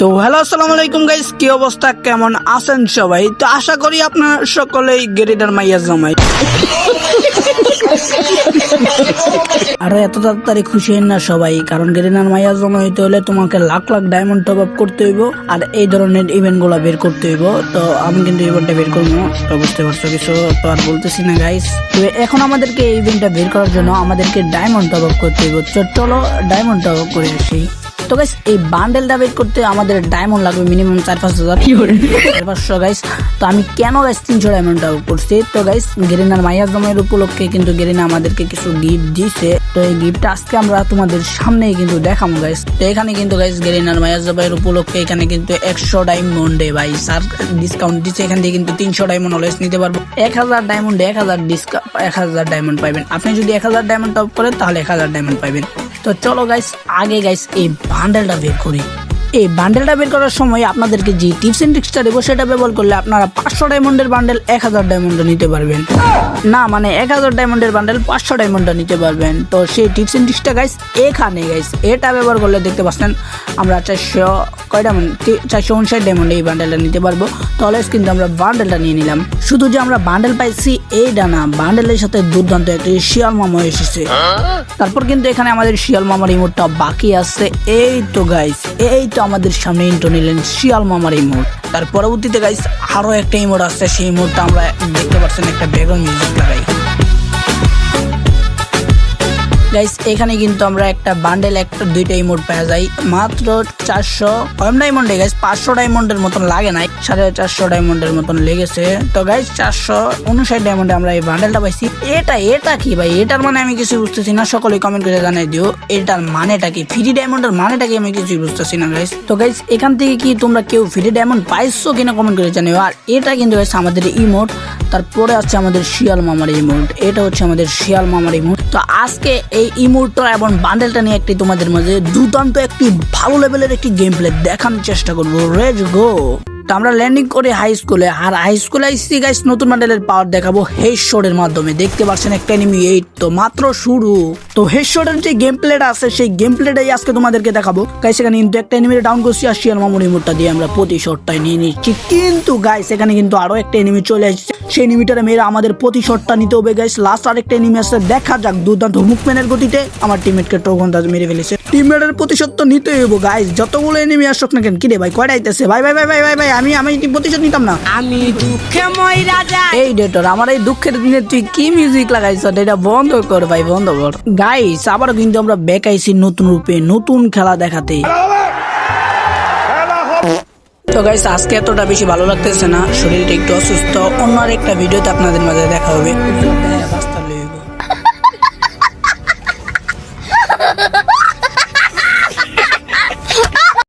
তো হ্যালো, আসসালামু আলাইকুম গাইস কি অবস্থা? কেমন আছেন সবাই? তো আশা করি আপনারা সকলেই গেরিডার মাইয়া জমাই। আরে, এত তাড়াতাড়ি খুশি হন না সবাই, কারণ গেরিনার মাইয়া জমা হইতে হলে তোমাকে lakh lakh diamond top up করতে হইব, আর এই ধরনের ইভেন্টগুলা বের করতে হইব। তো আমি কিন্তু ইভেন্টটা বের করব তো বুঝতে পারছ কিছু তো আর বলতেছি না গাইস তো এখন আমাদেরকে এই ইভেন্টটা বের করার জন্য আমাদেরকে ডায়মন্ড টপ আপ করতে হইব। চলো ডায়মন্ড টপ আপ করে আসি। তো গাইস এই বান্ডেলটা বের করতে আমাদের ডায়মন্ড লাগবে মিনিমাম চার পাঁচ হাজার। চার পাঁচশো গাইস তো আমি কেন গাইস তিনশো ডায়মন্ড করছি? তো গাইস গেরিনার মাইয়া জমের উপলক্ষে কিন্তু গেরিনা আমাদেরকে কিছু গিফট দিছে। তো এই গিফটটা আজকে আমরা তোমাদের সামনেই কিন্তু দেখাবো গাইস তো এখানে কিন্তু গাইস গেরিনার মাইয়া জমের উপলক্ষে এখানে কিন্তু একশো ডায়মন্ডে ভাই। স্যার ডিসকাউন্ট দিচ্ছে এখান থেকে কিন্তু তিনশো ডায়মন্ড অলওয়েজ নিতে পারব। এক হাজার ডায়মন্ডে এক হাজার ডিসকাউন্ট এক হাজার ডায়মন্ড পাবেন আপনি যদি এক হাজার ডায়মন্ড টপ করেন তাহলে এক হাজার ডায়মন্ড পাবেন তো চলো গাইস আগে গাইস এই বান্ডেলটা বের করি। এই বান্ডেলটা বের করার সময় আপনাদেরকে যে টিপস এন্ড ট্রিক্সটা দেবো, সেটা ব্যবহার করলে আপনারা পাঁচশো ডায়মন্ডের বান্ডেল এক হাজার ডায়মন্ড নিতে পারবেন। না মানে এক হাজার ডায়মন্ডের বান্ডেল পাঁচশো ডায়মন্ড নিতে পারবেন। তো সেই টিপস এন্ড ট্রিক্সটা গাইস এখানে গাইস এটা ব্যবহার করলে দেখতে পাচ্ছেন, আমরা চারশো কয় ডায়মন্ড চারশো উনষাট ডায়মন্ড এই বান্ডেলটা নিতে পারব। তাহলে কিন্তু আমরা বান্ডেলটা নিয়ে নিলাম। শুধু যে আমরা বান্ডেল পাইছি এইটা না বান্ডেলের সাথে দুর্দান্ত একটি শিয়াল মামা এসেছে। তারপর কিন্তু এখানে আমাদের শিয়াল মামার ইমোটটা বাকি আছে। এই তো গাইস এই তো আমাদের সামনে ইন্টো নিলেন শিয়াল মামার ইমোট তার পরবর্তীতে গাইস আরও একটা ইমোট আছে। সেই ইমোটটা আমরা দেখতে পাচ্ছেন একটা ব্যাকগ্রাউন্ড মিউজিক লাগাই গাইস এখানে কিন্তু আমরা একটা বান্ডেল একটা দুইটা ইমোট পাওয়া যায়। মাত্র চারশো, কম ডায়মন্ডে গাইস পাঁচশো ডায়মন্ডের মতন লাগে নাই। সাড়ে চারশো ডায়মন্ডের মতন লেগেছে। তো গাইস চারশো উনষাট ডায়মন্ডে আমরা এই বান্ডেলটা পাইছি। এটা এটা কি ভাই? এটার মানে আমি কিছু বুঝতেছি না। সকলে কমেন্ট করে জানাই দিও। এটার মানেটা কি? ফ্রি ডায়মন্ডের মানেটা কি? আমি কিছুই বুঝতেছি না গাইস তো গাইস এখান থেকে কি তোমরা কেউ ফ্রি ডায়মন্ড পাইছো কিনা কমেন্ট করে জানিও। আর এটা কিন্তু গাইস আমাদের ইমোট তারপরে আছে আমাদের শিয়াল মামার ইমোট এটা হচ্ছে আমাদের শিয়াল মামার ইমোট তো আজকে এই ইমোটটা এবং বান্ডেলটা নিয়ে একটি তোমাদের মাঝে দুর্দান্ত একটি ভালো লেভেলের একটি গেম প্লে দেখানোর চেষ্টা করব। রেজ গো তো আমরা ল্যান্ডিং করে হাই স্কুলে আর হাই স্কুলে আসছি গাইস নতুন মডেলের পাওয়ার দেখাবো হেড শটের মাধ্যমে। দেখতে পাচ্ছেন একটা এনিমি এইট তো মাত্র শুরু। তো হেড যে গেম প্লেটা আছে, সেই গেম প্লেটাই আজকে তোমাদেরকে দেখাবো। গাইস এখানে কিন্তু একটা এনিমি ডাউন করছি, আর শিয়াল মামুর দিয়ে আমরা প্রতি শটটাই নিয়ে নিচ্ছি। কিন্তু গাইস এখানে কিন্তু আরও একটা এনিমি চলে আসছে। সেই এনিমিটারে মেরে আমাদের প্রতি শটটা নিতে হবে গাইস লাস্ট আরেকটা এনিমি আছে, দেখা যাক দুর্দান্ত মুভমেন্টের গতিতে আমার টিমমেটকে টোকন মেরে ফেলেছে। টিমমেটের প্রতিশোধ তো নিতে হইব গাইস যতগুলো এনিমি আসুক না কেন? কিরে ভাই কয়টা আইতেছে? ভাই ভাই ভাই ভাই ভাই ভাই আমি আমি প্রতিশোধ নিতাম না? আমি দুঃখে ময়রা যাই। এই ডেটর আমার এই দুঃখের দিনে তুই কি মিউজিক লাগাইছ এটা বন্ধ কর ভাই বন্ধ কর। গাইস আবার কিন্তু আমরা ব্যাক আইছি নতুন রূপে নতুন খেলা দেখাতে। তো গাইস আজকে এতটা বেশি ভালো লাগতেছে না। শরীরটা একটু অসুস্থ। অন্য আর একটা ভিডিওতে আপনাদের মাঝে দেখা হবে।